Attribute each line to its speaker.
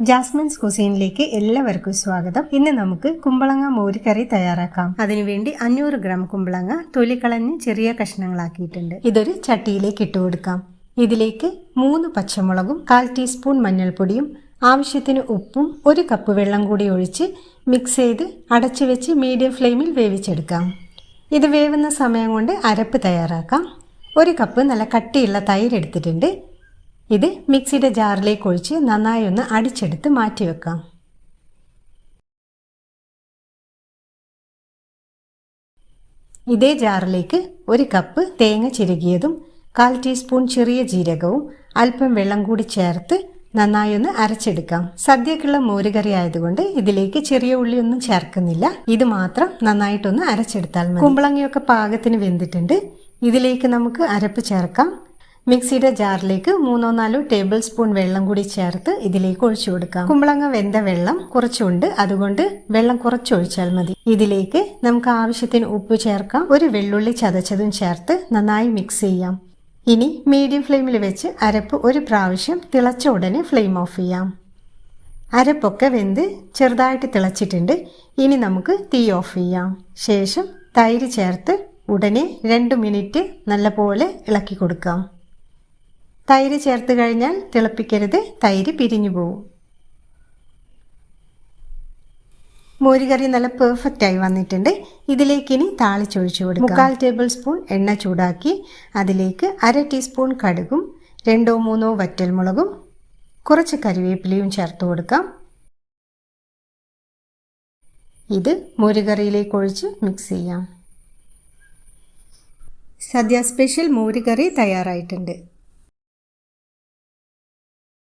Speaker 1: Jasmine's കുസീനിലേക്ക് എല്ലാവർക്കും സ്വാഗതം. ഇന്ന് നമുക്ക് കുമ്പളങ്ങ മോരുകറി തയ്യാറാക്കാം. അതിനുവേണ്ടി അഞ്ഞൂറ് ഗ്രാം കുമ്പളങ്ങ തൊലിക്കളഞ്ഞ് ചെറിയ കഷ്ണങ്ങളാക്കിയിട്ടുണ്ട്. ഇതൊരു ചട്ടിയിലേക്ക് ഇട്ട് കൊടുക്കാം. ഇതിലേക്ക് മൂന്ന് പച്ചമുളകും കാൽ ടീസ്പൂൺ മഞ്ഞൾപ്പൊടിയും ആവശ്യത്തിന് ഉപ്പും ഒരു കപ്പ് വെള്ളം കൂടി ഒഴിച്ച് മിക്സ് ചെയ്ത് അടച്ചു വെച്ച് മീഡിയം ഫ്ലെയിമിൽ വേവിച്ചെടുക്കാം. ഇത് വേവുന്ന സമയം കൊണ്ട് അരപ്പ് തയ്യാറാക്കാം. ഒരു കപ്പ് നല്ല കട്ടിയുള്ള തൈര് എടുത്തിട്ടുണ്ട്. ഇത് മിക്സിയുടെ ജാറിലേക്ക് ഒഴിച്ച് നന്നായി ഒന്ന് അടിച്ചെടുത്ത് മാറ്റി വെക്കാം. ഇതേ ജാറിലേക്ക് ഒരു കപ്പ് തേങ്ങ ചിരകിയതും കാൽ ടീസ്പൂൺ ചെറിയ ജീരകവും അല്പം വെള്ളം കൂടി ചേർത്ത് നന്നായി ഒന്ന് അരച്ചെടുക്കാം. സദ്യക്കുള്ള മോരുകറി ആയതുകൊണ്ട് ഇതിലേക്ക് ചെറിയ ഉള്ളി ഒന്നും ചേർക്കുന്നില്ല. ഇത് മാത്രം നന്നായിട്ടൊന്ന് അരച്ചെടുത്താൽ മതി. കുമ്പളങ്ങയൊക്കെ പാകത്തിന് വെന്തിട്ടുണ്ട്. ഇതിലേക്ക് നമുക്ക് അരപ്പ് ചേർക്കാം. മിക്സിയുടെ ജാറിലേക്ക് മൂന്നോ നാലോ ടേബിൾ സ്പൂൺ വെള്ളം കൂടി ചേർത്ത് ഇതിലേക്ക് ഒഴിച്ചു കൊടുക്കാം. കുമ്പളങ്ങ വെന്ത വെള്ളം കുറച്ചുണ്ട്. അതുകൊണ്ട് വെള്ളം കുറച്ചൊഴിച്ചാൽ മതി. ഇതിലേക്ക് നമുക്ക് ആവശ്യത്തിന് ഉപ്പ് ചേർക്കാം. ഒരു വെള്ളുള്ളി ചതച്ചതും ചേർത്ത് നന്നായി മിക്സ് ചെയ്യാം. ഇനി മീഡിയം ഫ്ലെയിമിൽ വെച്ച് അരപ്പ് ഒരു പ്രാവശ്യം തിളച്ച ഉടനെ ഫ്ലെയിം ഓഫ് ചെയ്യാം. അരപ്പൊക്കെ വെന്ത് ചെറുതായിട്ട് തിളച്ചിട്ടുണ്ട്. ഇനി നമുക്ക് തീ ഓഫ് ചെയ്യാം. ശേഷം തൈര് ചേർത്ത് ഉടനെ രണ്ട് മിനിറ്റ് നല്ലപോലെ ഇളക്കി കൊടുക്കാം. തൈര് ചേർത്ത് കഴിഞ്ഞാൽ തിളപ്പിക്കരുത്. തൈര് പിരിഞ്ഞു പോവും. മോരുകറി നല്ല പെർഫെക്റ്റ് ആയി വന്നിട്ടുണ്ട്. ഇതിലേക്ക് ഇനി താളിച്ചൊഴിച്ചു കൊടുക്കാം. മുക്കാൽ ടേബിൾ സ്പൂൺ എണ്ണ ചൂടാക്കി അതിലേക്ക് അര ടീസ്പൂൺ കടുകും രണ്ടോ മൂന്നോ വറ്റൽമുളകും കുറച്ച് കറിവേപ്പിലയും ചേർത്ത് കൊടുക്കാം. ഇത് മോരുകറിയിലേക്ക് ഒഴിച്ച് മിക്സ് ചെയ്യാം. സദ്യ സ്പെഷ്യൽ മോരുകറി തയ്യാറായിട്ടുണ്ട്.